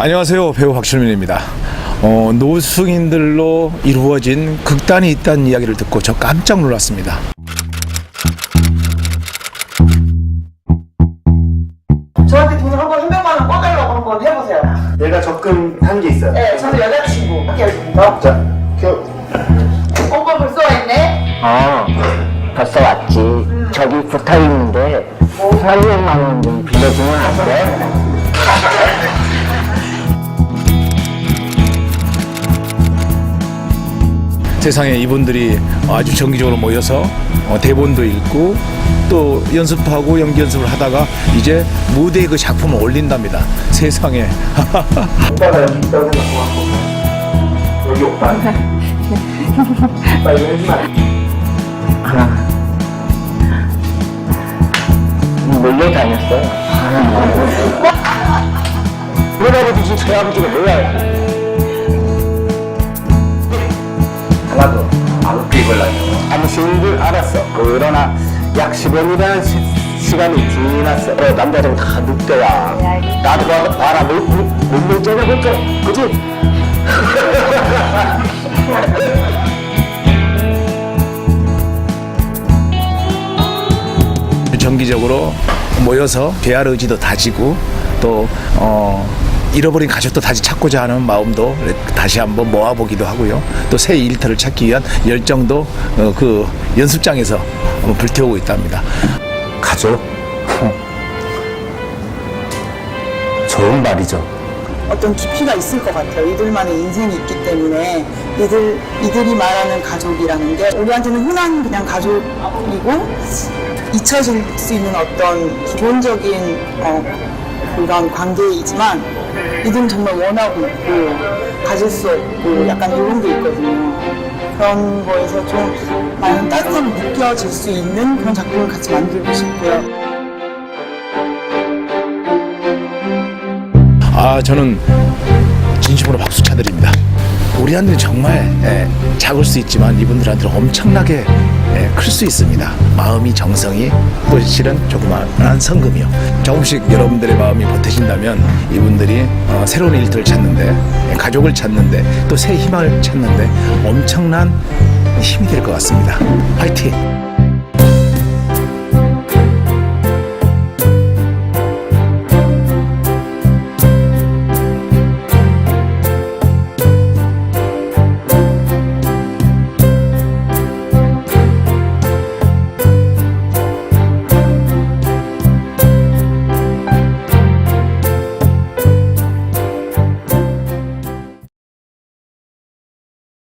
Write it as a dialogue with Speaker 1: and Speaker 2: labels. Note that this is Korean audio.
Speaker 1: 안녕하세요 배우 박철민입니다 어, 노숙인들로 이루어진 극단이 있다는 이야기를 듣고 저 깜짝 놀랐습니다
Speaker 2: 저한테 돈을 한번 300만 원 꺼달라고 한 번 해보세요.
Speaker 3: 내가 접근한 게 있어요.
Speaker 2: 네, 저는 여자친구 지금부터.
Speaker 3: 자, 켜.
Speaker 2: 오빠 벌써 와 있네?
Speaker 4: 어, 벌써 왔지. 저기 붙어 있는데 300만 원 좀 빌려주면 안 돼?
Speaker 1: 세상에 이분들이 아주 정기적으로 모여서 어, 대본도 읽고 또 연습하고 연기 연습을 하다가 이제 무대에 그 작품을 올린답니다 세상에
Speaker 3: 오빠가 생각하고 왔고. 여기 오빠. 오빠 이거 해주면 안 돼?
Speaker 4: 하나. 몰려다녔어요. 우리 아버지 저희 아버지가
Speaker 3: 몰라요.
Speaker 4: 당신인 줄 알았어. 그러나 약 10원이라는 시, 시간이 지났어. 어, 남자들은 다 늑대야. 나도 봐, 봐라. 물, 물, 물물 째려볼까? 그지?
Speaker 1: 정기적으로 모여서 대할 의지도 다지고 또 어, 잃어버린 가족도 다시 찾고자 하는 마음도 다시 한번 모아보기도 하고요. 또 새 일터를 찾기 위한 열정도 어, 그 연습장에서 어, 불태우고 있답니다.
Speaker 3: 가족? 좋은 말이죠.
Speaker 5: 어떤 깊이가 있을 것 같아요. 이들만의 인생이 있기 때문에 이들 이들이 말하는 가족이라는 게 우리한테는 흔한 그냥 가족이고 잊혀질 수 있는 어떤 기본적인 어, 그런 관계이지만 이들은 정말 원하고 있고 가질 수 없고 약간 이런 게 있거든요. 그런 거에서 좀 많은 따뜻함이 느껴질 수 있는 그런 작품을 같이 만들고 싶고요.
Speaker 1: 아 저는 진심으로 박수 쳐드립니다. 우리한테는 정말 예, 작을 수 있지만 이분들한테는 엄청나게 예, 클 수 있습니다. 마음이 정성이 또 실은 조그마한 성금이요. 조금씩 여러분들의 마음이 보태진다면 이분들이 어, 새로운 일들을 찾는데 예, 가족을 찾는데 또 새 희망을 찾는데 엄청난 힘이 될 것 같습니다. 화이팅!